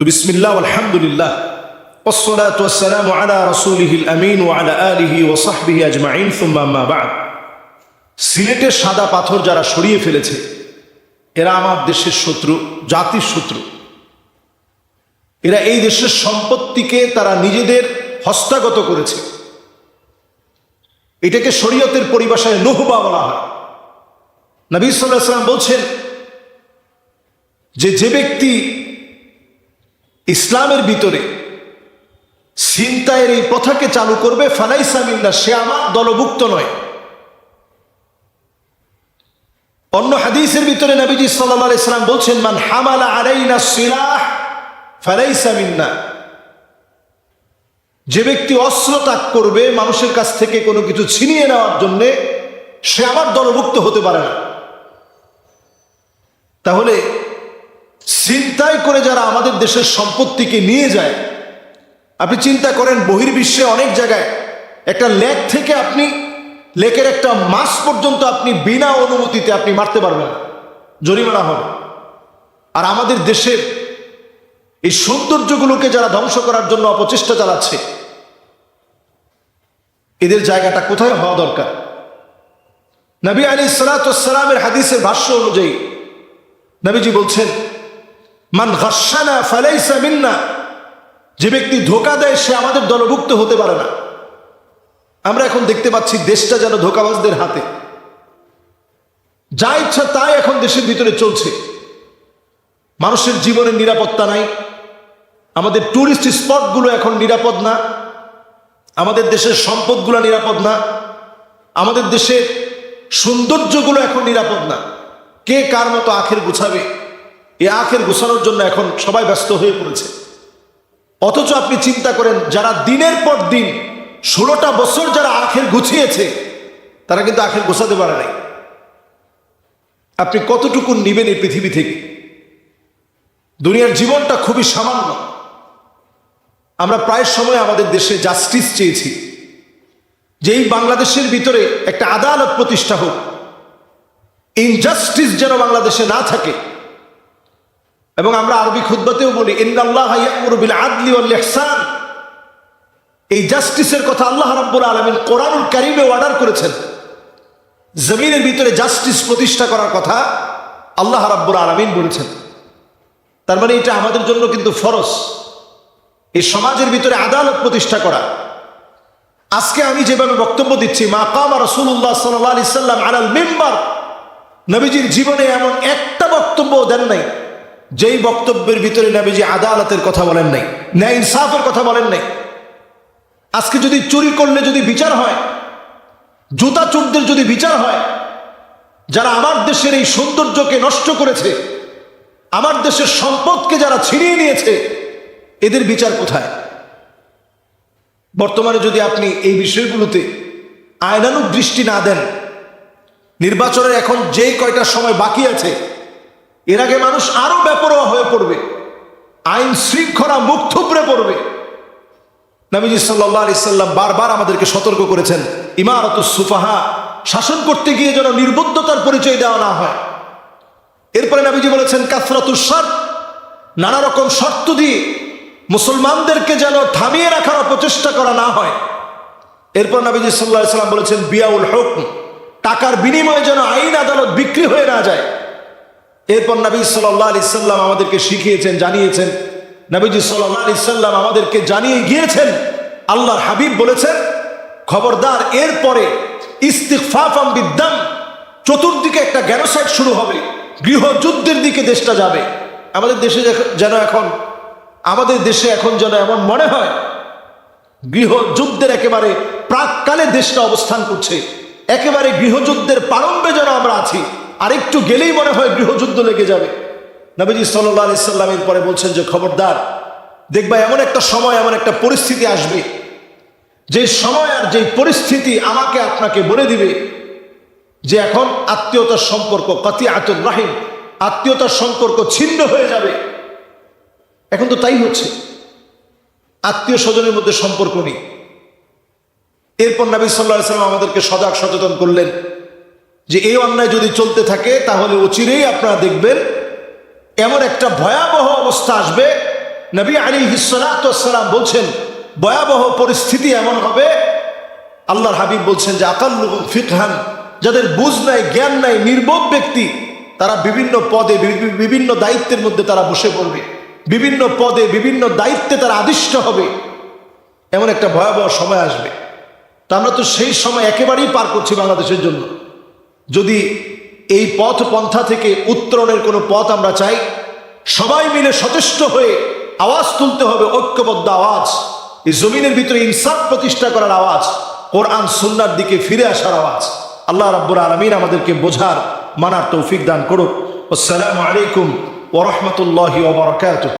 بسم الله والحمد لله والصلاة والسلام على رسوله الأمين وعلى آله وصحبه أجمعين ثم أما بعد সিলেটের সাদা পাথর যারা সরিয়ে ফেলেছে এরা আমার দেশের শত্রু জাতির শত্রু এরা এই দেশের সম্পত্তিকে তারা নিজেদের হস্তগত করেছে এটাকে শরীয়তের পরিভাষায় নহবা বলা হয় নবী সাল্লাহ সাল্লাম বলছেন যে যে ব্যক্তি ইসলামের ভিতরে সিন্তায়ের এই প্রথাকে চালু করবে ফালাইসামিল্লা সে আমার দলভুক্ত নয়। অন্য হাদিসের ভিতরে নবীজি সাল্লাহ ইসলাম বলছেন, মান হামালা আলাইনা সিলাহ ফালাইসামিন্না যে ব্যক্তি অস্ত্র ত্যাগ করবে মানুষের কাছ থেকে কোনো কিছু ছিনিয়ে নেওয়ার জন্য, সে আমার দলভুক্ত হতে পারে না। তাহলে চিন্তায় করে যারা আমাদের দেশের সম্পত্তিকে নিয়ে যায়, আপনি চিন্তা করেন বহির্বিশ্বে অনেক জায়গায় একটা লেক থেকে আপনি, লেকের একটা মাস পর্যন্ত আপনি বিনা অনুমতিতে আপনি মারতে পারবেন জরিমানা হবে। আর আমাদের দেশের এই সৌন্দর্যগুলোকে যারা ধ্বংস করার জন্য অপচেষ্টা চালাচ্ছে, এদের জায়গাটা কোথায় হওয়া দরকার? নবী আলী সালাতামের হাদিসের ভাষ্য অনুযায়ী, নবীজি বলছেন মান ঘর্ষানা ফালাইসা মিন্না। যে ব্যক্তি ধোকা দেয়, সে আমাদের দলভুক্ত হতে পারে না। আমরা এখন দেখতে পাচ্ছি দেশটা যেন ধোকাবাজদের হাতে। যা ইচ্ছা তাই এখন দেশের ভিতরে চলছে। মানুষের জীবনের নিরাপত্তা নাই। আমাদের ট্যুরিস্ট স্পটগুলো এখন নিরাপদ না। আমাদের দেশের সম্পদগুলো নিরাপদ না। আমাদের দেশের সৌন্দর্যগুলো এখন নিরাপদ না। কে কার মতো আখের গুছাবে? এ আখের গুছানোর জন্য এখন সবাই ব্যস্ত হয়ে পড়েছে। অথচ আপনি চিন্তা করেন, যারা দিনের পর দিন ষোলোটা বছর যারা আখের গুছিয়েছে, তারা কিন্তু আখের গোছাতে পারে নাই। আপনি কতটুকু নিবেন এই পৃথিবী থেকে? দুনিয়ার জীবনটা খুবই সামান্য। আমরা প্রায় সময় আমাদের দেশে জাস্টিস চেয়েছি। যে এই বাংলাদেশের ভিতরে একটা আদালত প্রতিষ্ঠা হোক ইনজাস্টিস যেন বাংলাদেশে না থাকে এবং আমরা আরবি খুদ্বাতেও বলি ইন্দাল্লাহ বিল আদলি ইহসান এই জাস্টিসের কথা আল্লাহ রাব্বুল আলামিন কোরআনুল কারিমে অর্ডার করেছেন। জমিনের ভিতরে জাস্টিস প্রতিষ্ঠা করার কথা আল্লাহ রাব্বুল আলামিন বলেছেন। তার মানে এটা আমাদের জন্য কিন্তু ফরজ। এই সমাজের ভিতরে আদালত প্রতিষ্ঠা করা। আজকে আমি যেভাবে বক্তব্য দিচ্ছি, মা কামা রসুল্লাহ সাল্লাহ আলি সাল্লাম আলাল মেম্বার। নবীজির জীবনে এমন একটা বক্তব্য দেন নাই। যেই বক্তব্যের ভিতরে নবীজি আদালতের কথা বলেন নাই, ন্যায় ইনসাফের কথা বলেন নাই, আজকে যদি চুরি করলে যদি বিচার হয়, জুতা চোরদের যদি বিচার হয়, যারা আমার দেশের এই সৌন্দর্যকে নষ্ট করেছে, আমার দেশের সম্পদকে যারা ছিনিয়ে নিয়েছে, এদের বিচার কোথায়? বর্তমানে যদি আপনি এই বিষয়গুলোতে আয়নানুক দৃষ্টি না দেন, নির্বাচনের এখন যে কয়টা সময় বাকি আছে এর আগে মানুষ আরও বেপরোয়া হয়ে পড়বে, আইন শৃঙ্খলা মুখ থুপড়ে পড়বে। নবীজি সাল্লাহ আলি সাল্লাম বারবার আমাদেরকে সতর্ক করেছেন ইমারত সুফাহা, শাসন করতে গিয়ে যেন নির্বুদ্ধতার পরিচয় দেওয়া না হয়। এরপরে নবীজি বলেছেন কাথরাতুসার নানা রকম শর্ত দিয়ে মুসলমানদেরকে যেন থামিয়ে রাখার অপচেষ্টা করা না হয়। এরপর নবীজি সাল্লাহ সাল্লাম বলেছেন, বিয়াউল হুকম, টাকার বিনিময়ে যেন আইন আদালত বিক্রি হয়ে না যায়। এরপর নবী সাল্লাহ আলি সাল্লাম আমাদেরকে শিখিয়েছেন, জানিয়েছেন। নবীজি সাল্লাহ আলি সাল্লাম আমাদেরকে জানিয়ে গিয়েছেন, আল্লাহর হাবিব বলেছেন, খবরদার, এরপরে ইস্তিকফাফাম বিদ্যাম চতুর্দিকে একটা গ্যানোসাইড শুরু হবে, গৃহযুদ্ধের দিকে দেশটা যাবে। আমাদের দেশে যেন এখন, আমাদের দেশে এখন যেন এমন মনে হয়, গৃহযুদ্ধের একেবারে প্রাককালে দেশটা অবস্থান করছে, একেবারে গৃহযুদ্ধের প্রারম্ভে যেন আমরা আছি। আর একটু গেলেই মনে হয় গৃহযুদ্ধ লেগে যাবে। নবীজি সাল্লাহ সাল্লামের পরে বলছেন যে, খবরদার, দেখবা এমন একটা সময়, এমন একটা পরিস্থিতি আসবে। যে সময় আর যে পরিস্থিতি আমাকে আপনাকে বলে দিবে যে, এখন আত্মীয়তার সম্পর্ক কতি আতুর রাহিম, আত্মীয়তার সম্পর্ক ছিন্ন হয়ে যাবে। এখন তো তাই হচ্ছে। আত্মীয় স্বজনের মধ্যে সম্পর্ক নেই। এরপর নবী সাল্লাহ সাল্লাম আমাদেরকে সজাগ সচেতন করলেন। যে এই অন্যায় যদি চলতে থাকে, তাহলে অচিরেই আপনারা দেখবেন এমন একটা ভয়াবহ অবস্থা আসবে। নবী আলী হিসালাম বলছেন, ভয়াবহ পরিস্থিতি এমন হবে। আল্লাহর হাবিব বলছেন যে আকাল্লু ফিকহান, যাদের বুঝ নাই, জ্ঞান নাই, নির্বোধ ব্যক্তি, তারা বিভিন্ন পদে বিভিন্ন দায়িত্বের মধ্যে তারা বসে পড়বে। বিভিন্ন পদে, বিভিন্ন দায়িত্বে তারা আদিষ্ট হবে। এমন একটা ভয়াবহ সময় আসবে। তা আমরা তো সেই সময় একেবারেই পার করছি বাংলাদেশের জন্য। যদি এই পথ পন্থা থেকে উত্তরণের কোনো পথ আমরা চাই, সবাই মিলে সচেষ্ট হয়ে আওয়াজ তুলতে হবে ঐক্যবদ্ধ আওয়াজ, এই জমিনের ভিতরে ইনসাফ প্রতিষ্ঠা করার আওয়াজ, কোরআন সুন্নার দিকে ফিরে আসার আওয়াজ। আল্লাহ রাব্বুর আলমিন আমাদেরকে বোঝার, মানার তৌফিক দান করুক। আসসালামু আলাইকুম ওরহমতুল্লাহি ওবরাকাতুহ